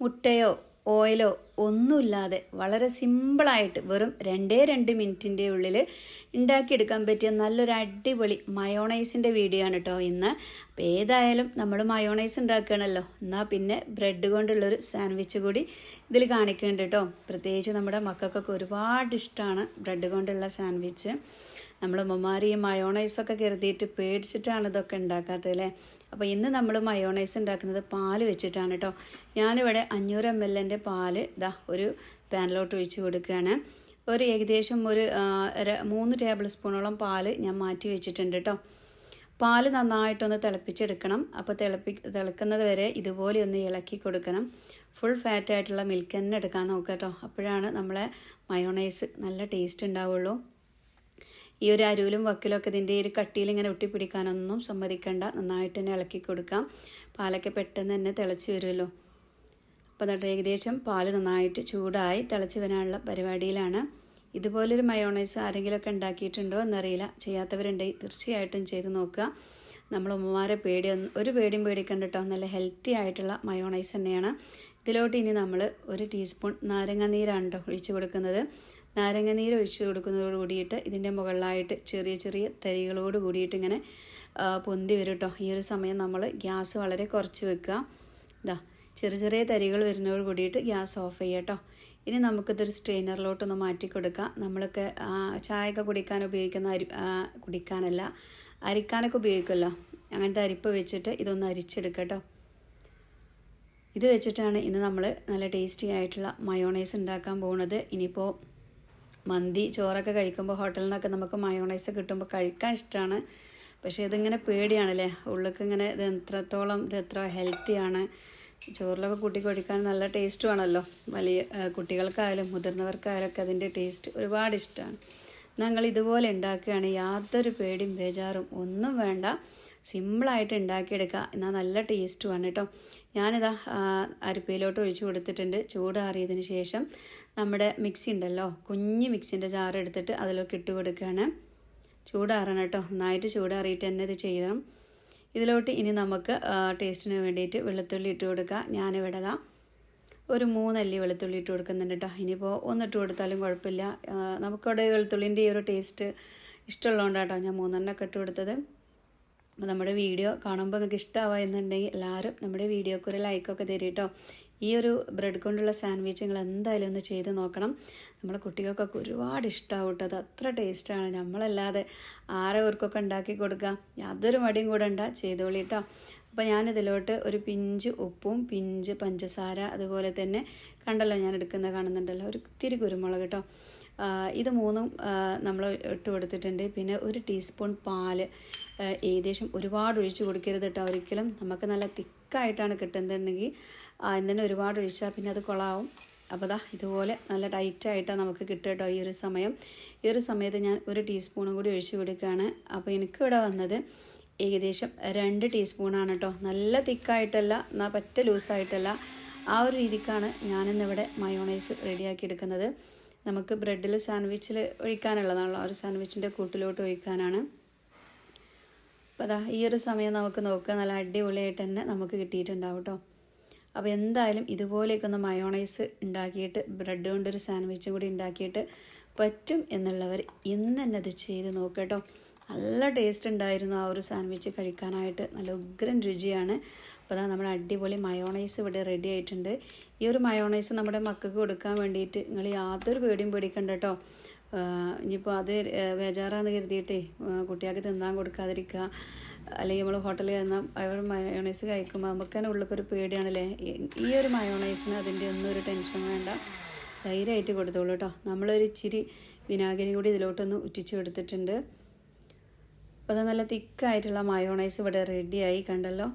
മുട്ടയോ ഓയിലോ ഒന്നുമില്ലാതെ വളരെ സിമ്പിളായിട്ട് വെറും രണ്ടേ രണ്ട് മിനിറ്റിന്റെ ഉള്ളിൽ ഉണ്ടാക്കിയെടുക്കാൻ പറ്റിയ നല്ലൊരു അടിപൊളി മയോണൈസിന്റെ വീഡിയോ ആണ് കേട്ടോ ഇന്ന്. അപ്പോൾ ഏതായാലും നമ്മൾ മയോണൈസ് ഉണ്ടാക്കുകയാണല്ലോ. എന്നാൽ പിന്നെ ബ്രെഡ് കൊണ്ടുള്ളൊരു സാൻഡ്വിച്ച് കൂടി ഇതിൽ കാണിക്കുന്നുണ്ട് കേട്ടോ പ്രത്യേകിച്ച് നമ്മുടെ മക്കൾക്കൊക്കെ ഒരുപാട് ഇഷ്ടമാണ് ബ്രെഡ് കൊണ്ടുള്ള സാൻഡ്വിച്ച്. നമ്മൾ ഉമ്മമാർ മയോണൈസ് ഒക്കെ കരുതിയിട്ട് പേടിച്ചിട്ടാണ് ഇതൊക്കെ ഉണ്ടാക്കാത്തത് അല്ലേ? അപ്പോൾ ഇന്ന് നമ്മൾ മയോണൈസ് ഉണ്ടാക്കുന്നത് പാൽ വെച്ചിട്ടാണ് കേട്ടോ. ഞാനിവിടെ അഞ്ഞൂറ് എം എല്ലിന്റെ പാൽ ഇതാ ഒരു പാനിലോട്ട് ഒഴിച്ച് കൊടുക്കുകയാണ്. ഒരു ഏകദേശം ഒരു മൂന്ന് ടേബിൾ സ്പൂണോളം പാൽ ഞാൻ മാറ്റി വെച്ചിട്ടുണ്ട് കേട്ടോ. പാൽ നന്നായിട്ടൊന്ന് തിളപ്പിച്ചെടുക്കണം. അപ്പോൾ തിളപ്പി തിളക്കുന്നത് വരെ ഇതുപോലെ ഒന്ന് ഇളക്കി കൊടുക്കണം. ഫുൾ ഫാറ്റായിട്ടുള്ള മിൽക്ക് തന്നെ എടുക്കാൻ നോക്കാം കേട്ടോ. അപ്പോഴാണ് നമ്മളെ മയോണൈസ് നല്ല ടേസ്റ്റ് ഉണ്ടാവുള്ളൂ. ഈ ഒരു അരുവിലും വക്കിലൊക്കെ ഇതിന്റെ ഒരു കട്ടിയിൽ ഇങ്ങനെ ഒട്ടിപ്പിടിക്കാനൊന്നും സമ്മതിക്കണ്ട. നന്നായിട്ട് തന്നെ ഇളക്കി കൊടുക്കാം. പാലൊക്കെ പെട്ടെന്ന് തന്നെ തിളച്ച് വരുമല്ലോ. അപ്പോൾ എന്നിട്ട് ഏകദേശം പാൽ നന്നായിട്ട് ചൂടായി തിളച്ച് വരാനുള്ള പരിപാടിയിലാണ്. ഇതുപോലൊരു മയോണൈസ് ആരെങ്കിലുമൊക്കെ ഉണ്ടാക്കിയിട്ടുണ്ടോ എന്നറിയില്ല. ചെയ്യാത്തവരുണ്ടെങ്കിൽ തീർച്ചയായിട്ടും ചെയ്ത് നോക്കുക. നമ്മൾ ഉമ്മമാരെ പേടി ഒരു പേടിയും പേടിക്കണ്ട കേട്ടോ. നല്ല ഹെൽത്തി ആയിട്ടുള്ള മയോണൈസ് തന്നെയാണ്. ഇതിലോട്ട് ഇനി നമ്മൾ ഒരു ടീസ്പൂൺ നാരങ്ങാനീരാണ് കേട്ടോ ഒഴിച്ച് കൊടുക്കുന്നത്. നാരങ്ങ നീര് ഒഴിച്ച് കൊടുക്കുന്നതോട് കൂടിയിട്ട് ഇതിന്റെ മുകളിലായിട്ട് ചെറിയ ചെറിയ തരികളോട് കൂടിയിട്ട് ഇങ്ങനെ പൊന്തി വരും കേട്ടോ ഈ ഒരു സമയം നമ്മൾ ഗ്യാസ് വളരെ കുറച്ച് വെക്കുക. ഇതാ ചെറിയ ചെറിയ തരികൾ വരുന്നതോട് കൂടിയിട്ട് ഗ്യാസ് ഓഫ് ചെയ്യുക കേട്ടോ ഇനി നമുക്കിതൊരു സ്ട്രെയിനറിലോട്ടൊന്ന് മാറ്റി കൊടുക്കാം നമ്മളൊക്കെ ചായയൊക്കെ കുടിക്കാൻ ഉപയോഗിക്കുന്ന അരി കുടിക്കാനല്ല അരിക്കാനൊക്കെ ഉപയോഗിക്കുമല്ലോ. അങ്ങനത്തെ അരിപ്പ് വെച്ചിട്ട് ഇതൊന്ന് അരിച്ചെടുക്കാം കേട്ടോ ഇത് വെച്ചിട്ടാണ് ഇന്ന് നമ്മൾ നല്ല ടേസ്റ്റി ആയിട്ടുള്ള മയോണൈസ് ഉണ്ടാക്കാൻ പോകുന്നത് ഇനിയിപ്പോൾ മന്തി ചോറൊക്കെ കഴിക്കുമ്പോൾ ഹോട്ടലിൽ നിന്നൊക്കെ നമുക്ക് മയോണൈസ് കിട്ടുമ്പോൾ കഴിക്കാൻ ഇഷ്ടമാണ് പക്ഷേ ഇതിങ്ങനെ പേടിയാണല്ലേ? ഉള്ളിലേക്ക് ഇങ്ങനെ ഇത് എത്രത്തോളം ഇത് എത്ര ഹെൽത്തിയാണ് ചോറിലൊക്കെ കൂട്ടി കഴിക്കാൻ നല്ല ടേസ്റ്റുമാണല്ലോ വലിയ കുട്ടികൾക്കായാലും മുതിർന്നവർക്കായാലും ഒക്കെ അതിന്റെ ടേസ്റ്റ് ഒരുപാട് ഇഷ്ടമാണ് ഞങ്ങൾ ഇതുപോലെ ഉണ്ടാക്കുകയാണ് യാതൊരു പേടിയും ബേജാറും ഒന്നും വേണ്ട. സിമ്പിളായിട്ട് ഉണ്ടാക്കിയെടുക്കുക. എന്നാൽ നല്ല ടേസ്റ്റുമാണ് കേട്ടോ ഞാനിതാ അരിപ്പയിലോട്ട് ഒഴിച്ച് കൊടുത്തിട്ടുണ്ട്. ചൂടാറിയതിന് ശേഷം നമ്മുടെ മിക്സി ഉണ്ടല്ലോ കുഞ്ഞ് മിക്സിന്റെ ജാർ എടുത്തിട്ട് അതിലൊക്കെ ഇട്ട് കൊടുക്കുകയാണ്. ചൂടാറണം കേട്ടോ നന്നായിട്ട് ചൂടാറിയിട്ട് തന്നെ ഇത് ചെയ്യണം. ഇതിലോട്ട് ഇനി നമുക്ക് ടേസ്റ്റിന് വേണ്ടിയിട്ട് വെളുത്തുള്ളി ഇട്ട് കൊടുക്കുക. ഞാനിവിടെ ദാ ഒരു മൂന്നല്ലി വെളുത്തുള്ളി ഇട്ട് കൊടുക്കുന്നുണ്ട് കേട്ടോ ഇനിയിപ്പോൾ ഒന്നിട്ട് കൊടുത്താലും കുഴപ്പമില്ല. നമുക്കവിടെ വെളുത്തുള്ളിന്റെ ഈ ഒരു ടേസ്റ്റ് ഇഷ്ടമുള്ളതുകൊണ്ടാണ് കേട്ടോ ഞാൻ മൂന്നെണ്ണമൊക്കെ ഇട്ട് കൊടുത്തത്. അപ്പോൾ നമ്മുടെ വീഡിയോ കാണുമ്പോൾ നിങ്ങൾക്ക് ഇഷ്ടമാവുക എന്നുണ്ടെങ്കിൽ എല്ലാവരും നമ്മുടെ വീഡിയോക്ക് ഒരു ലൈക്കൊക്കെ തരും കേട്ടോ. ഈ ഒരു ബ്രെഡ് കൊണ്ടുള്ള സാൻഡ്വിച്ച് നിങ്ങൾ എന്തായാലും ഒന്ന് ചെയ്ത് നോക്കണം. നമ്മുടെ കുട്ടികൾക്കൊക്കെ ഒരുപാട് ഇഷ്ടമാവും കേട്ടോ. അത് അത്ര ടേസ്റ്റാണ് നമ്മളല്ലാതെ ആരെ അവർക്കൊക്കെ ഉണ്ടാക്കി കൊടുക്കുക യാതൊരു മടിയും കൂടെ ഉണ്ടാ ചെയ്തോളി അപ്പോൾ ഞാനിതിലോട്ട് ഒരു പിഞ്ച് ഉപ്പും പിഞ്ച് പഞ്ചസാര അതുപോലെ തന്നെ കണ്ടല്ലോ ഞാൻ എടുക്കുന്ന കാണുന്നുണ്ടല്ലോ ഒരു ഇത്തിരി കുരുമുളക് കേട്ടോ. ഇത് മൂന്നും നമ്മൾ ഇട്ട് കൊടുത്തിട്ടുണ്ട്. പിന്നെ ഒരു ടീസ്പൂൺ പാൽ. ഏകദേശം ഒരുപാട് ഒഴിച്ച് കൊടുക്കരുത് കേട്ടോ ഒരിക്കലും നമുക്ക് നല്ല തിക്കായിട്ടാണ് കിട്ടുന്നുണ്ടെങ്കിൽ ഇന്നെ ഒരുപാട് ഒഴിച്ചാൽ പിന്നെ അത് കൊളാവും. അപ്പോൾ ദാ ഇതുപോലെ നല്ല ടൈറ്റായിട്ടാണ് നമുക്ക് കിട്ടുക കേട്ടോ ഈ ഒരു സമയം. ഈ ഒരു സമയത്ത് ഞാൻ ഒരു ടീസ്പൂണും കൂടി ഒഴിച്ച് കൊടുക്കുകയാണ്. അപ്പോൾ എനിക്ക് ഇവിടെ വന്നത് ഏകദേശം രണ്ട് ടീസ്പൂണാണ് കേട്ടോ നല്ല തിക്കായിട്ടല്ല എന്നാൽ പറ്റ ലൂസായിട്ടല്ല. ആ ഒരു രീതിക്കാണ് ഞാനിന്നിവിടെ മയോണൈസ് റെഡിയാക്കി എടുക്കുന്നത്. നമുക്ക് ബ്രെഡിൽ സാൻഡ്വിച്ചിൽ ഒഴിക്കാനുള്ളതാണല്ലോ ആ ഒരു സാൻഡ്വിച്ചിന്റെ കൂട്ടിലോട്ട് ഒഴിക്കാനാണ്. അപ്പോൾ അതാ ഈ ഒരു സമയം നമുക്ക് നോക്കുക. നല്ല അടിപൊളിയായിട്ട് തന്നെ നമുക്ക് കിട്ടിയിട്ടുണ്ടാവും കേട്ടോ അപ്പോൾ എന്തായാലും ഇതുപോലെയൊക്കെ ഒന്ന് മയോണൈസ് ഉണ്ടാക്കിയിട്ട് ബ്രെഡ് കൊണ്ടൊരു സാൻഡ്വിച്ച് കൂടി ഉണ്ടാക്കിയിട്ട് പറ്റും എന്നുള്ളവർ ഇന്ന് തന്നെ അത് ചെയ്ത് നോക്കുക കേട്ടോ നല്ല ടേസ്റ്റ് ഉണ്ടായിരുന്നു ആ ഒരു സാൻഡ്വിച്ച് കഴിക്കാനായിട്ട്. നല്ല ഉഗ്രൻ രുചിയാണ്. അപ്പോൾ അതാ നമ്മുടെ അടിപൊളി മയോണൈസ് ഇവിടെ റെഡി ആയിട്ടുണ്ട്. ഈ ഒരു മയോണൈസ് നമ്മുടെ മക്കൾക്ക് കൊടുക്കാൻ വേണ്ടിയിട്ട് നിങ്ങൾ യാതൊരു പേടിയും പേടിക്കണ്ട കേട്ടോ ഇനിയിപ്പോൾ അത് ബേജാറാന്ന് കരുതിയിട്ടേ കുട്ടികൾക്ക് തിന്നാൻ കൊടുക്കാതിരിക്കുക അല്ലെങ്കിൽ നമ്മൾ ഹോട്ടലിൽ ചെന്നാൽ അവർ മയോണൈസ് കഴിക്കുമ്പോൾ നമുക്ക് തന്നെ ഉള്ളിലൊരു പേടിയാണല്ലേ? ഈ ഒരു മയോണൈസിന് അതിന്റെ ഒന്നും ഒരു ടെൻഷൻ വേണ്ട. ധൈര്യമായിട്ട് കൊടുത്തോളൂ കേട്ടോ നമ്മളൊരു ഇച്ചിരി വിനാഗിരി കൂടി ഇതിലോട്ടൊന്ന് ഉറ്റിച്ച് കൊടുത്തിട്ടുണ്ട്. അപ്പോൾ അത് നല്ല തിക്കായിട്ടുള്ള മയോണൈസ് ഇവിടെ റെഡിയായി കണ്ടല്ലോ.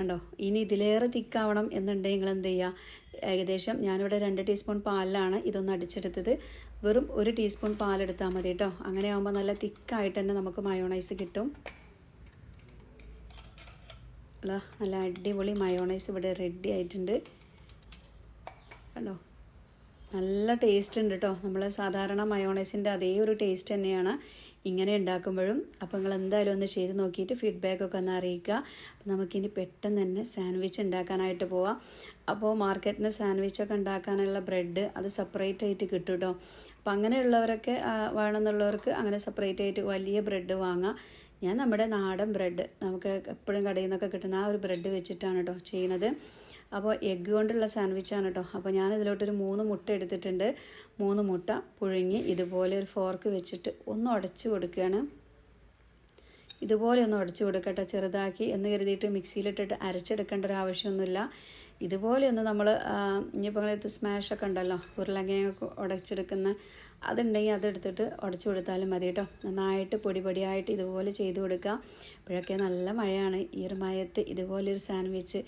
കണ്ടോ? ഇനി ഇതിലേറെ തിക്കാവണം എന്നുണ്ടെങ്കിൽ നിങ്ങൾ എന്ത് ചെയ്യുക ഏകദേശം ഞാനിവിടെ രണ്ട് ടീസ്പൂൺ പാലിലാണ് ഇതൊന്ന് അടിച്ചെടുത്തത്. വെറും ഒരു ടീസ്പൂൺ പാലെടുത്താൽ മതി കേട്ടോ. അങ്ങനെ ആകുമ്പോൾ നല്ല തിക്കായിട്ട് തന്നെ നമുക്ക് മയോണൈസ് കിട്ടും. അല്ല നല്ല അടിപൊളി മയോണൈസ് ഇവിടെ റെഡി ആയിട്ടുണ്ട്. കണ്ടോ? നല്ല ടേസ്റ്റ് ഉണ്ട് കേട്ടോ നമ്മൾ സാധാരണ മയോണൈസിന്റെ അതേ ഒരു ടേസ്റ്റ് തന്നെയാണ് ഇങ്ങനെ ഉണ്ടാക്കുമ്പോഴും. അപ്പോൾ നിങ്ങൾ എന്തായാലും ഒന്ന് ചെയ്ത് നോക്കിയിട്ട് ഫീഡ്ബാക്കൊക്കെ ഒന്ന് അറിയിക്കുക. അപ്പോൾ നമുക്കിനി പെട്ടെന്ന് തന്നെ സാൻഡ്വിച്ച് ഉണ്ടാക്കാനായിട്ട് പോവാം. അപ്പോൾ മാർക്കറ്റിൽ നിന്ന് സാൻഡ്വിച്ചൊക്കെ ഉണ്ടാക്കാനുള്ള ബ്രെഡ് അത് സെപ്പറേറ്റ് ആയിട്ട് കിട്ടും കേട്ടോ അപ്പോൾ അങ്ങനെയുള്ളവരൊക്കെ വേണമെന്നുള്ളവർക്ക് അങ്ങനെ സെപ്പറേറ്റ് ആയിട്ട് വലിയ ബ്രെഡ് വാങ്ങാം. ഞാൻ നമ്മുടെ നാടൻ ബ്രെഡ് നമുക്ക് എപ്പോഴും കടയിൽ നിന്നൊക്കെ കിട്ടുന്ന ആ ഒരു ബ്രെഡ് വെച്ചിട്ടാണ് കേട്ടോ ചെയ്യണത് അപ്പോൾ എഗ്ഗ് കൊണ്ടുള്ള സാൻഡ്വിച്ചാണ് കേട്ടോ അപ്പോൾ ഞാൻ ഇതിലോട്ടൊരു മൂന്ന് മുട്ട എടുത്തിട്ടുണ്ട്. മൂന്ന് മുട്ട പുഴുങ്ങി ഇതുപോലെ ഒരു ഫോർക്ക് വെച്ചിട്ട് ഒന്ന് ഉടച്ചു കൊടുക്കുകയാണ്. ഇതുപോലെ ഒന്ന് ഉടച്ചു കൊടുക്കട്ടെ ചെറുതാക്കി എന്ന് കരുതിയിട്ട് മിക്സിയിലിട്ടിട്ട് അരച്ചെടുക്കേണ്ട ഒരു ആവശ്യമൊന്നുമില്ല. ഇതുപോലെ ഒന്ന് നമ്മൾ ഇനിയിപ്പോൾ സ്മാഷ് സ്മാഷൊക്കെ ഉണ്ടല്ലോ ഉരുളങ്ങയൊക്കെ ഉടച്ചെടുക്കുന്ന അതുണ്ടെങ്കിൽ അതെടുത്തിട്ട് ഉടച്ചു കൊടുത്താലും മതി കേട്ടോ. നന്നായിട്ട് പൊടി പൊടിയായിട്ട് ഇതുപോലെ ചെയ്ത് കൊടുക്കുക. ഇപ്പോഴൊക്കെ നല്ല മഴയാണ്. ഈ ഒരു മയത്ത് ഇതുപോലൊരു സാൻഡ്വിച്ച്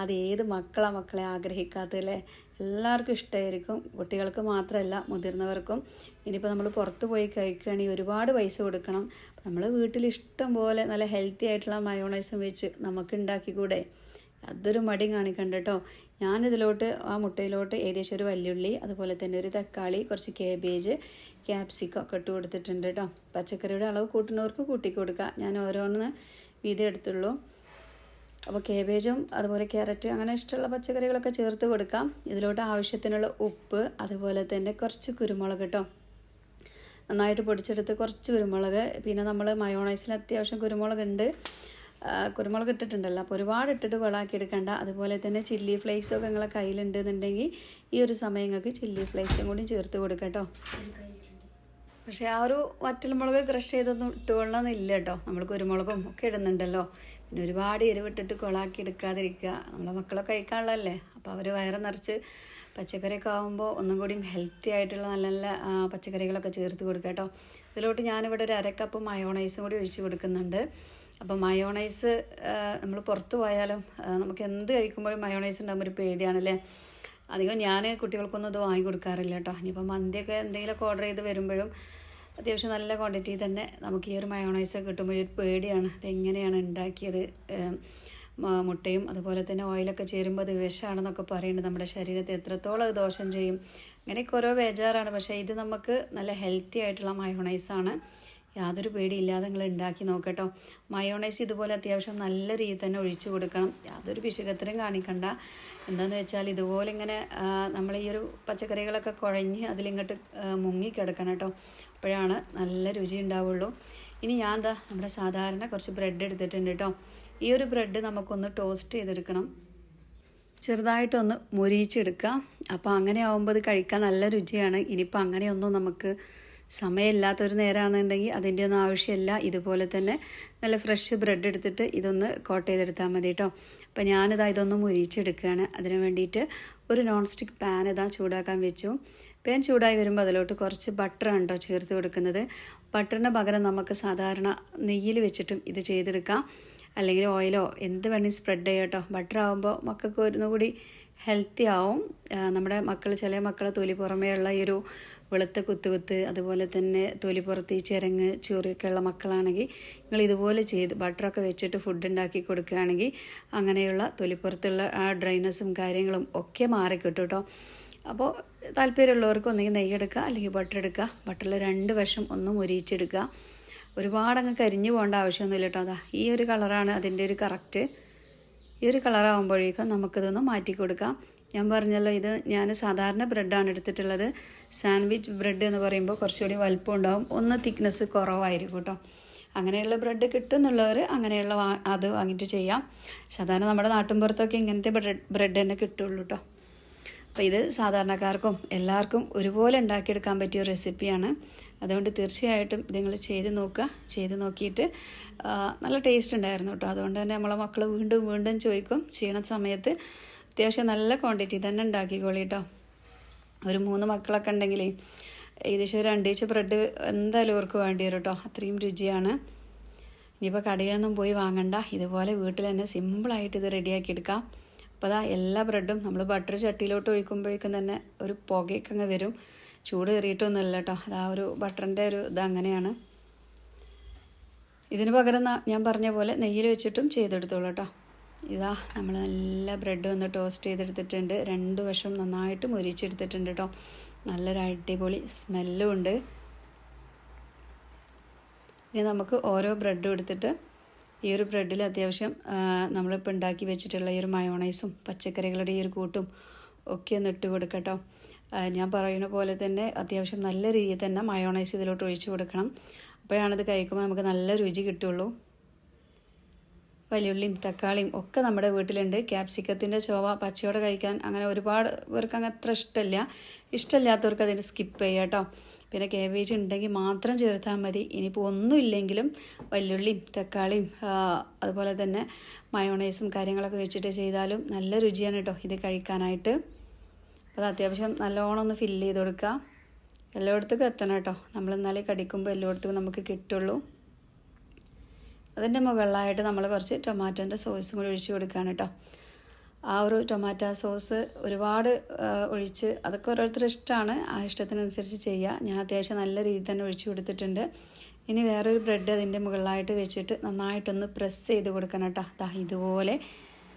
അത് ഏത് മക്കളാ മക്കളെ ആഗ്രഹിക്കാത്തല്ലേ എല്ലാവർക്കും ഇഷ്ടമായിരിക്കും. കുട്ടികൾക്ക് മാത്രമല്ല മുതിർന്നവർക്കും. ഇനിയിപ്പോൾ നമ്മൾ പുറത്ത് പോയി കഴിക്കുകയാണെങ്കിൽ ഒരുപാട് പൈസ കൊടുക്കണം. നമ്മൾ വീട്ടിൽ ഇഷ്ടം പോലെ നല്ല ഹെൽത്തി ആയിട്ടുള്ള മയോണൈസും വെച്ച് നമുക്ക് ഉണ്ടാക്കിക്കൂടെ? അതൊരു മടി കാണിക്കണ്ട കേട്ടോ ഞാനിതിലോട്ട് ആ മുട്ടയിലോട്ട് ഏകദേശം ഒരു വല്യുള്ളി അതുപോലെ തന്നെ ഒരു തക്കാളി കുറച്ച് കേബേജ് ക്യാപ്സിക്കം ഒക്കെ ഇട്ട് കൊടുത്തിട്ടുണ്ട് കേട്ടോ പച്ചക്കറിയുടെ അളവ് കൂട്ടുന്നവർക്ക് കൂട്ടി ഞാൻ ഓരോന്ന് വീതി എടുത്തുള്ളൂ. അപ്പോൾ കേബേജും അതുപോലെ ക്യാരറ്റ് അങ്ങനെ ഇഷ്ടമുള്ള പച്ചക്കറികളൊക്കെ ചേർത്ത് കൊടുക്കാം. ഇതിലോട്ട് ആവശ്യത്തിനുള്ള ഉപ്പ് അതുപോലെ തന്നെ കുറച്ച് കുരുമുളക് കേട്ടോ നന്നായിട്ട് പൊടിച്ചെടുത്ത് കുറച്ച് കുരുമുളക്. പിന്നെ നമ്മൾ മയോണൈസിൽ അത്യാവശ്യം കുരുമുളക് ഉണ്ട് കുരുമുളക് ഇട്ടിട്ടുണ്ടല്ലോ. അപ്പോൾ ഒരുപാട് ഇട്ടിട്ട് കൊളാക്കി എടുക്കണ്ട അതുപോലെ തന്നെ ചില്ലി ഫ്ലേക്സൊക്കെ നിങ്ങളെ കയ്യിലുണ്ടെന്നുണ്ടെങ്കിൽ ഈ ഒരു സമയം നിങ്ങൾക്ക് ചില്ലി ഫ്ലേക്സും കൂടി ചേർത്ത് കൊടുക്കട്ടോ പക്ഷേ ആ ഒരു വറ്റൽമുളക് ക്രഷ് ചെയ്തൊന്നും ഇട്ടുകൊള്ളണമെന്നില്ല കേട്ടോ. നമ്മൾ കുരുമുളകും ഒക്കെ ഇടുന്നുണ്ടല്ലോ. പിന്നെ ഒരുപാട് എരിവിട്ടിട്ട് കൊളാക്കി എടുക്കാതിരിക്കുക നമ്മളെ മക്കളൊക്കെ കഴിക്കാനുള്ളതല്ലേ. അപ്പോൾ അവർ വയറ് നിറച്ച് പച്ചക്കറിയൊക്കെ ആകുമ്പോൾ ഒന്നും കൂടിയും ഹെൽത്തി ആയിട്ടുള്ള നല്ല നല്ല പച്ചക്കറികളൊക്കെ ചേർത്ത് കൊടുക്കുക കേട്ടോ. ഇതിലോട്ട് ഞാനിവിടെ ഒരു അരക്കപ്പ് മയോണൈസും കൂടി ഒഴിച്ച് കൊടുക്കുന്നുണ്ട്. അപ്പോൾ മയോണൈസ് നമ്മൾ പുറത്ത് പോയാലും നമുക്ക് എന്ത് കഴിക്കുമ്പോഴും മയോണൈസ് ഉണ്ടാകുമ്പോൾ ഒരു പേടിയാണല്ലേ? അധികം ഞാൻ കുട്ടികൾക്കൊന്നും ഇത് വാങ്ങി കൊടുക്കാറില്ല കേട്ടോ. ഇനിയിപ്പോൾ മന്തിയൊക്കെ എന്തെങ്കിലുമൊക്കെ ഓർഡർ ചെയ്ത് വരുമ്പോഴും അത്യാവശ്യം നല്ല ക്വാണ്ടിറ്റി തന്നെ നമുക്ക് ഈ ഒരു മയോണൈസ് കിട്ടുമ്പോൾ ഒരു പേടിയാണ്. ഇതെങ്ങനെയാണ് ഉണ്ടാക്കിയത്? മുട്ടയും അതുപോലെ തന്നെ ഓയിലൊക്കെ ചേരുമ്പോൾ അത് വിഷമാണെന്നൊക്കെ പറയുന്നുണ്ട് നമ്മുടെ ശരീരത്തെ. എത്രത്തോളം ദോഷം ചെയ്യും? അങ്ങനെയൊക്കെ ഓരോ ബേജാറാണ്. പക്ഷേ ഇത് നമുക്ക് നല്ല ഹെൽത്തി ആയിട്ടുള്ള മയോണൈസാണ്. യാതൊരു പേടിയില്ലാതെ നിങ്ങൾ ഉണ്ടാക്കി നോക്കട്ടോ. മയോണൈസ് ഇതുപോലെ അത്യാവശ്യം നല്ല രീതിയിൽ തന്നെ ഒഴിച്ചു കൊടുക്കണം. യാതൊരു പിശുകത്തിനും കാണിക്കണ്ട. എന്താണെന്ന് വെച്ചാൽ ഇതുപോലെ ഇങ്ങനെ നമ്മൾ ഈ ഒരു പച്ചക്കറികളൊക്കെ കുഴഞ്ഞ് അതിലിങ്ങോട്ട് മുങ്ങി കിടക്കണം കേട്ടോ. അപ്പോഴാണ് നല്ല രുചി ഉണ്ടാവുള്ളൂ. ഇനി ഞാൻ എന്താ നമ്മുടെ സാധാരണ കുറച്ച് ബ്രെഡ് എടുത്തിട്ടുണ്ട് കേട്ടോ. ഈ ഒരു ബ്രെഡ് നമുക്കൊന്ന് ടോസ്റ്റ് ചെയ്തെടുക്കണം. ചെറുതായിട്ടൊന്ന് മുരിയിച്ചെടുക്കുക അപ്പോൾ അങ്ങനെ ആകുമ്പോൾ ഇത് കഴിക്കാൻ നല്ല രുചിയാണ്. ഇനിയിപ്പോൾ അങ്ങനെയൊന്നും നമുക്ക് സമയമില്ലാത്തൊരു നേരമാണെന്നുണ്ടെങ്കിൽ അതിന്റെ ഒന്നും ആവശ്യമില്ല. ഇതുപോലെ തന്നെ നല്ല ഫ്രഷ് ബ്രെഡ് എടുത്തിട്ട് ഇതൊന്ന് കോട്ട് ചെയ്തെടുത്താൽ മതി കേട്ടോ അപ്പോൾ ഞാനിതാ ഇതൊന്ന് മുരിച്ചെടുക്കുകയാണ്. അതിന് വേണ്ടിയിട്ട് ഒരു നോൺ സ്റ്റിക്ക് പാൻ ഇതാ ചൂടാക്കാൻ വെച്ചു. പാൻ ചൂടായി വരുമ്പോൾ അതിലോട്ട് കുറച്ച് ബട്ടർ ഉണ്ടോ ചേർത്ത് കൊടുക്കുന്നത്. ബട്ടറിന് പകരം നമുക്ക് സാധാരണ നെയ്യിൽ വെച്ചിട്ടും ഇത് ചെയ്തെടുക്കാം. അല്ലെങ്കിൽ ഓയിലോ എന്ത് വേണമെങ്കിൽ സ്പ്രെഡ് ചെയ്യാം കേട്ടോ ബട്ടർ ആകുമ്പോൾ മക്കൾക്ക് ഒന്നുകൂടി ഹെൽത്തി ആവും. നമ്മുടെ മക്കൾ ചില മക്കളെ തൊലി പുറമേ ഉള്ള ഈ ഒരു വെളുത്ത കുത്ത് കുത്ത് അതുപോലെ തന്നെ തൊലി പുറത്ത് ഈ ചിരങ്ങ് ചൊറിയൊക്കെ ഉള്ള മക്കളാണെങ്കിൽ നിങ്ങൾ ഇതുപോലെ ചെയ്ത് ബട്ടറൊക്കെ വെച്ചിട്ട് ഫുഡ് ഉണ്ടാക്കി കൊടുക്കുകയാണെങ്കിൽ അങ്ങനെയുള്ള തൊലിപ്പുറത്തുള്ള ആ ഡ്രൈനസും കാര്യങ്ങളും ഒക്കെ മാറിക്കിട്ടും കേട്ടോ അപ്പോൾ താല്പര്യമുള്ളവർക്ക് ഒന്നെങ്കിൽ നെയ്യ് എടുക്കുക അല്ലെങ്കിൽ ബട്ടർ എടുക്കുക. ബട്ടറിൽ രണ്ട് വശം ഒന്ന് മുരിയിച്ചെടുക്കുക. ഒരുപാട് അങ്ങ് കരിഞ്ഞു പോകേണ്ട ആവശ്യമൊന്നുമില്ല കേട്ടോ. അതാ ഈ ഒരു കളറാണ് അതിന്റെ ഒരു കറക്റ്റ് ഈ ഒരു കളറാകുമ്പോഴേക്കും നമുക്കിതൊന്ന് മാറ്റി കൊടുക്കാം ഞാൻ പറഞ്ഞല്ലോ ഇത് ഞാൻ സാധാരണ ബ്രെഡാണ് എടുത്തിട്ടുള്ളത്. സാൻഡ്വിച്ച് ബ്രെഡ് എന്ന് പറയുമ്പോൾ കുറച്ചുകൂടി വലുപ്പം ഉണ്ടാവും. ഒന്ന് തിക്നെസ് കുറവായിരിക്കും കേട്ടോ. അങ്ങനെയുള്ള ബ്രെഡ് കിട്ടുന്നുള്ളവർ അങ്ങനെയുള്ള അത് വാങ്ങിയിട്ട് ചെയ്യാം. സാധാരണ നമ്മുടെ നാട്ടിൻപുറത്തൊക്കെ ഇങ്ങനത്തെ ബ്രെഡ് ബ്രെഡ് തന്നെ കിട്ടുള്ളൂ കേട്ടോ. അപ്പോൾ ഇത് സാധാരണക്കാർക്കും എല്ലാവർക്കും ഒരുപോലെ ഉണ്ടാക്കിയെടുക്കാൻ പറ്റിയ റെസിപ്പിയാണ്. അതുകൊണ്ട് തീർച്ചയായിട്ടും ഇത് നിങ്ങൾ ചെയ്ത് നോക്കുക. ചെയ്ത് നോക്കിയിട്ട് നല്ല ടേസ്റ്റ് ഉണ്ടായിരുന്നു കേട്ടോ. അതുകൊണ്ട് തന്നെ നമ്മളെ മക്കൾ വീണ്ടും വീണ്ടും ചോദിക്കും. ചെയ്യണ സമയത്ത് അത്യാവശ്യം നല്ല ക്വാണ്ടിറ്റി തന്നെ ഉണ്ടാക്കിക്കോളി കേട്ടോ ഒരു മൂന്ന് മക്കളൊക്കെ ഉണ്ടെങ്കിൽ ഏകദേശം ഒരു രണ്ടീച്ച് ബ്രെഡ് എന്തായാലും അവർക്ക് വേണ്ടി വരും കേട്ടോ അത്രയും രുചിയാണ്. ഇനിയിപ്പോൾ കടയിലൊന്നും പോയി വാങ്ങണ്ട. ഇതുപോലെ വീട്ടിൽ തന്നെ സിമ്പിളായിട്ട് ഇത് റെഡിയാക്കി എടുക്കാം. അപ്പോൾ അതാ എല്ലാ ബ്രെഡും നമ്മൾ ബട്ടർ ചട്ടിയിലോട്ട് ഒഴിക്കുമ്പോഴേക്കും തന്നെ ഒരു പുകയൊക്കെ അങ്ങ് വരും. ചൂട് കയറിയിട്ടൊന്നുമല്ല കേട്ടോ അതാ ഒരു ബട്ടറിന്റെ ഒരു ഇത് അങ്ങനെയാണ്. ഇതിന് പകരം ഞാൻ പറഞ്ഞ പോലെ നെയ്യിൽ വെച്ചിട്ടും ചെയ്തെടുത്തോളൂ കേട്ടോ ഇതാ നമ്മൾ നല്ല ബ്രെഡ് ഒന്ന് ടോസ്റ്റ് ചെയ്തെടുത്തിട്ടുണ്ട്. രണ്ട് വശം നന്നായിട്ട് മുരിച്ചെടുത്തിട്ടുണ്ട് കേട്ടോ നല്ലൊരു അടിപൊളി സ്മെല്ലും ഉണ്ട്. ഇനി നമുക്ക് ഓരോ ബ്രെഡും എടുത്തിട്ട് ഈ ഒരു ബ്രെഡിൽ അത്യാവശ്യം നമ്മളിപ്പോൾ ഉണ്ടാക്കി വെച്ചിട്ടുള്ള ഈ ഒരു മയോണൈസും പച്ചക്കറികളുടെ ഈ ഒരു കൂട്ടും ഒക്കെ ഒന്ന് ഇട്ട് കൊടുക്കട്ടോ ഞാൻ പറയുന്ന പോലെ തന്നെ അത്യാവശ്യം നല്ല രീതിയിൽ തന്നെ മയോണൈസ് ഇതിലോട്ട് ഒഴിച്ച് കൊടുക്കണം. അപ്പോഴാണത് കഴിക്കുമ്പോൾ നമുക്ക് നല്ല രുചി കിട്ടുള്ളൂ വലിയുള്ളിയും തക്കാളിയും ഒക്കെ നമ്മുടെ വീട്ടിലുണ്ട്. ക്യാപ്സിക്കത്തിന്റെ ചൊവ പച്ചയോടെ കഴിക്കാൻ അങ്ങനെ ഒരുപാട് പേർക്ക് അങ്ങനെ അത്ര ഇഷ്ടമില്ല ഇഷ്ടമില്ലാത്തവർക്ക് അതിന് സ്കിപ്പ് ചെയ്യാം കേട്ടോ. പിന്നെ കേബേജ് ഉണ്ടെങ്കിൽ മാത്രം ചേർത്താൽ മതി. ഇനിയിപ്പോൾ ഒന്നുമില്ലെങ്കിലും വലിയുള്ളിയും തക്കാളിയും അതുപോലെ തന്നെ മയോണൈസും കാര്യങ്ങളൊക്കെ വെച്ചിട്ട് ചെയ്താലും നല്ല രുചിയാണ് കേട്ടോ ഇത് കഴിക്കാനായിട്ട്. അപ്പോൾ അത് അത്യാവശ്യം നല്ലോണം ഒന്ന് ഫില്ല് ചെയ്ത് കൊടുക്കുക. എല്ലായിടത്തേക്കും എത്തണം കേട്ടോ. നമ്മൾ എന്നാലേ കടിക്കുമ്പോൾ എല്ലായിടത്തും നമുക്ക് കിട്ടുള്ളൂ. അതിന്റെ മുകളിലായിട്ട് നമ്മൾ കുറച്ച് ടൊമാറ്റോന്റെ സോസും കൂടി ഒഴിച്ച് കൊടുക്കുകയാണ് കേട്ടോ ആ ഒരു ടൊമാറ്റോ സോസ് ഒരുപാട് ആ, ഒഴിച്ച് അതൊക്കെ ഓരോരുത്തരുടെ ഇഷ്ടമാണ് ആ ഇഷ്ടത്തിനനുസരിച്ച് ചെയ്യുക ഞാൻ അത്യാവശ്യം നല്ല രീതിയിൽ തന്നെ ഒഴിച്ച് കൊടുത്തിട്ടുണ്ട്. ഇനി വേറൊരു ബ്രെഡ് അതിന്റെ മുകളിലായിട്ട് വെച്ചിട്ട് നന്നായിട്ടൊന്ന് പ്രസ് ചെയ്ത് കൊടുക്കണം കേട്ടോ ദാ ഇതുപോലെ.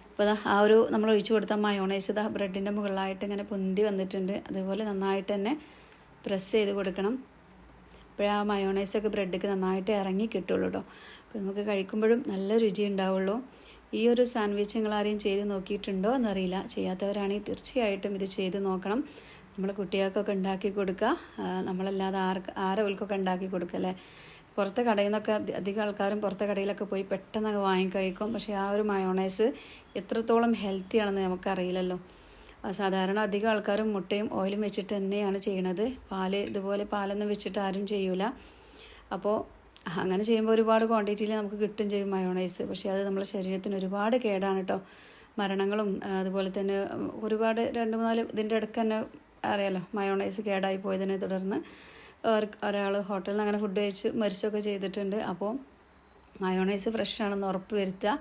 അപ്പോൾ ദാ ആ ഒരു നമ്മൾ ഒഴിച്ച് കൊടുത്ത മയോണൈസ് ദാ ബ്രെഡിന്റെ മുകളിലായിട്ട് ഇങ്ങനെ പൊന്തി വന്നിട്ടുണ്ട്. അതുപോലെ നന്നായിട്ട് തന്നെ പ്രസ് ചെയ്ത് കൊടുക്കണം. അപ്പോഴാ മയോണൈസൊക്കെ ബ്രെഡിക്ക് നന്നായിട്ട് ഇറങ്ങി കിട്ടുള്ളൂ കേട്ടോ അപ്പോൾ നമുക്ക് കഴിക്കുമ്പോഴും നല്ല രുചി ഉണ്ടാവുള്ളൂ. ഈ ഒരു സാൻഡ്വിച്ച് നിങ്ങൾ ആരെയും ചെയ്ത് നോക്കിയിട്ടുണ്ടോ എന്നറിയില്ല. ചെയ്യാത്തവരാണെങ്കിൽ തീർച്ചയായിട്ടും ഇത് ചെയ്ത് നോക്കണം. നമ്മൾ കുട്ടികൾക്കൊക്കെ ഉണ്ടാക്കി കൊടുക്കുക. നമ്മളല്ലാതെ ആർക്ക് ആരവൽക്കൊക്കെ ഉണ്ടാക്കി കൊടുക്കുക അല്ലേ? പുറത്തെ കടയിൽ നിന്നൊക്കെ അധി- അധികം ആൾക്കാരും പുറത്തെ കടയിലൊക്കെ പോയി പെട്ടെന്നൊക്കെ വാങ്ങിക്കഴിക്കും. പക്ഷേ ആ ഒരു മയോണൈസ് എത്രത്തോളം ഹെൽത്തി ആണെന്ന് നമുക്കറിയില്ലല്ലോ. സാധാരണ അധികം ആൾക്കാരും മുട്ടയും ഓയിലും വെച്ചിട്ട് തന്നെയാണ് ചെയ്യണത്. പാൽ ഇതുപോലെ പാലൊന്നും വെച്ചിട്ട് ആരും ചെയ്യൂല. അപ്പോൾ അങ്ങനെ ചെയ്യുമ്പോൾ ഒരുപാട് ക്വാണ്ടിറ്റിയിൽ നമുക്ക് കിട്ടും ചെയ്യും മയോണൈസ് പക്ഷേ അത് നമ്മുടെ ശരീരത്തിന് ഒരുപാട് കേടാണ് കേട്ടോ മരണങ്ങളും അതുപോലെ തന്നെ ഒരുപാട് രണ്ട് മൂന്നാൽ ഇതിന്റെ ഇടയ്ക്ക് തന്നെ അറിയാലോ മയോണൈസ് കേടായി പോയതിനെ തുടർന്ന് ഒരാൾ ഹോട്ടലിൽ നിന്ന് അങ്ങനെ ഫുഡ് കഴിച്ച് മരിച്ചൊക്കെ ചെയ്തിട്ടുണ്ട്. അപ്പോൾ മയോണൈസ് ഫ്രഷ് ആണെന്ന് ഉറപ്പ് വരുത്തുക.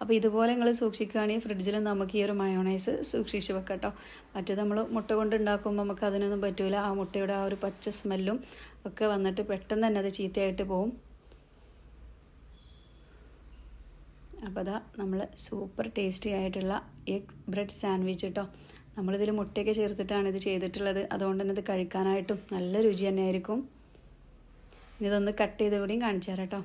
അപ്പോൾ ഇതുപോലെ നിങ്ങൾ സൂക്ഷിക്കുകയാണെങ്കിൽ ഫ്രിഡ്ജിൽ നമുക്ക് ഈ ഒരു മയോണൈസ് സൂക്ഷിച്ച് വെക്കാം കേട്ടോ. മറ്റേത് നമ്മൾ മുട്ട കൊണ്ട് ഉണ്ടാക്കുമ്പോൾ നമുക്ക് അതിനൊന്നും പറ്റില്ല ആ മുട്ടയുടെ ആ ഒരു പച്ച സ്മെല്ലും ഒക്കെ വന്നിട്ട് പെട്ടെന്ന് തന്നെ അത് ചീത്തയായിട്ട് പോവും. അപ്പോൾ അതാ നമ്മൾ സൂപ്പർ ടേസ്റ്റി ആയിട്ടുള്ള എഗ് ബ്രെഡ് സാൻഡ്വിച്ച് കേട്ടോ നമ്മളിതിൽ മുട്ടയൊക്കെ ചേർത്തിട്ടാണ് ഇത് ചെയ്തിട്ടുള്ളത്. അതുകൊണ്ട് തന്നെ ഇത് കഴിക്കാനായിട്ടും നല്ല രുചി തന്നെയായിരിക്കും. ഇനി ഇതൊന്ന് കട്ട് ചെയ്ത് കൂടിയും കാണിച്ചു തരാം കേട്ടോ.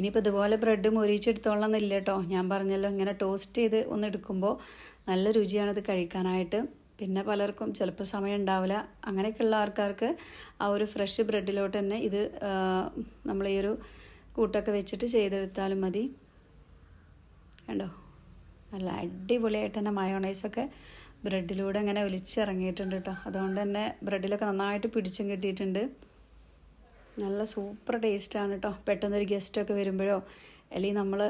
ഇനിയിപ്പോൾ ഇതുപോലെ ബ്രെഡ് മൊരിച്ചെടുത്തോളം എന്നില്ല കേട്ടോ ഞാൻ പറഞ്ഞല്ലോ ഇങ്ങനെ ടോസ്റ്റ് ചെയ്ത് ഒന്ന് എടുക്കുമ്പോൾ നല്ല രുചിയാണ് ഇത് കഴിക്കാനായിട്ട്. പിന്നെ പലർക്കും ചിലപ്പോൾ സമയം ഉണ്ടാവില്ല. അങ്ങനെയൊക്കെയുള്ള ആൾക്കാർക്ക് ആ ഒരു ഫ്രഷ് ബ്രെഡിലോട്ട് തന്നെ ഇത് നമ്മൾ ഈ ഒരു കൂട്ടൊക്കെ വെച്ചിട്ട് ചെയ്തെടുത്താലും മതി. കണ്ടോ? നല്ല അടിപൊളിയായിട്ട് തന്നെ മയോണൈസൊക്കെ ബ്രെഡിലൂടെ ഇങ്ങനെ ഒലിച്ചിറങ്ങിയിട്ടുണ്ട് കേട്ടോ അതുകൊണ്ട് തന്നെ ബ്രെഡിലൊക്കെ നന്നായിട്ട് പിടിച്ചും കിട്ടിയിട്ടുണ്ട്. നല്ല സൂപ്പർ ടേസ്റ്റാണ് കേട്ടോ പെട്ടെന്നൊരു ഗസ്റ്റൊക്കെ വരുമ്പോഴോ അല്ലെങ്കിൽ നമ്മൾ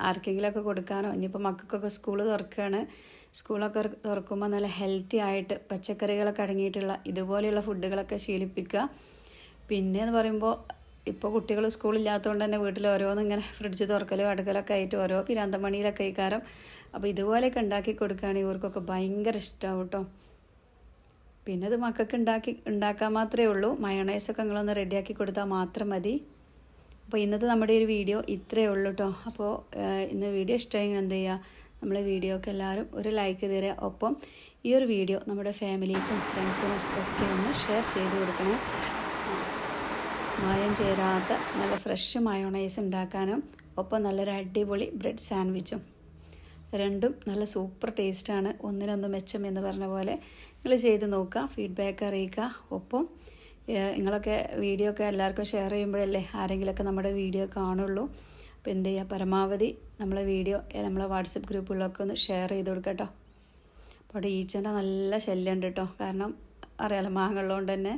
ആർക്കെങ്കിലുമൊക്കെ കൊടുക്കാനോ ഇനിയിപ്പോൾ മക്കൾക്കൊക്കെ സ്കൂൾ തുറക്കുകയാണ് സ്കൂളൊക്കെ തുറക്കുമ്പോൾ നല്ല ഹെൽത്തി ആയിട്ട് പച്ചക്കറികളൊക്കെ അടങ്ങിയിട്ടുള്ള ഇതുപോലെയുള്ള ഫുഡുകളൊക്കെ ശീലിപ്പിക്കുക. പിന്നെ എന്ന് പറയുമ്പോൾ ഇപ്പോൾ കുട്ടികൾ സ്കൂളില്ലാത്തതുകൊണ്ട് തന്നെ വീട്ടിൽ ഓരോന്നും ഇങ്ങനെ ഫ്രിഡ്ജ് തുറക്കലോ അടുക്കലൊക്കെ ആയിട്ട് ഓരോ പിരാന്തമണിയിലൊക്കെ കഴിക്കാറും അപ്പോൾ ഇതുപോലെയൊക്കെ ഉണ്ടാക്കി കൊടുക്കുകയാണെങ്കിൽ ഇവർക്കൊക്കെ ഭയങ്കര ഇഷ്ടമാവും കേട്ടോ പിന്നെ ഇത് മക്കൾക്ക് ഉണ്ടാക്കി ഉണ്ടാക്കാൻ മാത്രമേ ഉള്ളൂ. മയണൈസൊക്കെ നിങ്ങളൊന്ന് റെഡിയാക്കി കൊടുത്താൽ മാത്രം മതി. അപ്പോൾ ഇന്നത്തെ നമ്മുടെ ഒരു വീഡിയോ ഇത്രയേ ഉള്ളൂ കേട്ടോ അപ്പോൾ ഇന്ന് വീഡിയോ ഇഷ്ടമെങ്കിൽ എന്ത് ചെയ്യുക? നമ്മളെ വീഡിയോക്ക് എല്ലാവരും ഒരു ലൈക്ക് തരിക. ഒപ്പം ഈ ഒരു വീഡിയോ നമ്മുടെ ഫാമിലിക്കും ഫ്രണ്ട്സിനും ഒക്കെ ഒന്ന് ഷെയർ ചെയ്ത് കൊടുക്കണം. മായം ചേരാത്ത നല്ല ഫ്രഷ് മയോണൈസ് ഉണ്ടാക്കാനും ഒപ്പം നല്ലൊരു അടിപൊളി ബ്രെഡ് സാൻഡ്വിച്ചും രണ്ടും നല്ല സൂപ്പർ ടേസ്റ്റാണ്. ഒന്നിനൊന്ന് മെച്ചം എന്ന് പറഞ്ഞ പോലെ നിങ്ങൾ ചെയ്ത് നോക്കുക ഫീഡ്ബാക്ക് അറിയിക്കുക. ഒപ്പം നിങ്ങളൊക്കെ വീഡിയോ ഒക്കെ എല്ലാവർക്കും ഷെയർ ചെയ്യുമ്പോഴല്ലേ ആരെങ്കിലുമൊക്കെ നമ്മുടെ വീഡിയോ കാണുള്ളൂ. അപ്പോൾ എന്ത് ചെയ്യുക? പരമാവധി നമ്മളെ വീഡിയോ നമ്മളെ വാട്സപ്പ് ഗ്രൂപ്പുകളിലൊക്കെ ഒന്ന് ഷെയർ ചെയ്ത് കൊടുക്കുക കേട്ടോ. അപ്പോൾ അവിടെ ഈച്ചന്റെ നല്ല ശല്യമുണ്ട് കേട്ടോ. കാരണം അറിയാലോ മാങ്ങ ഉള്ളതുകൊണ്ട് തന്നെ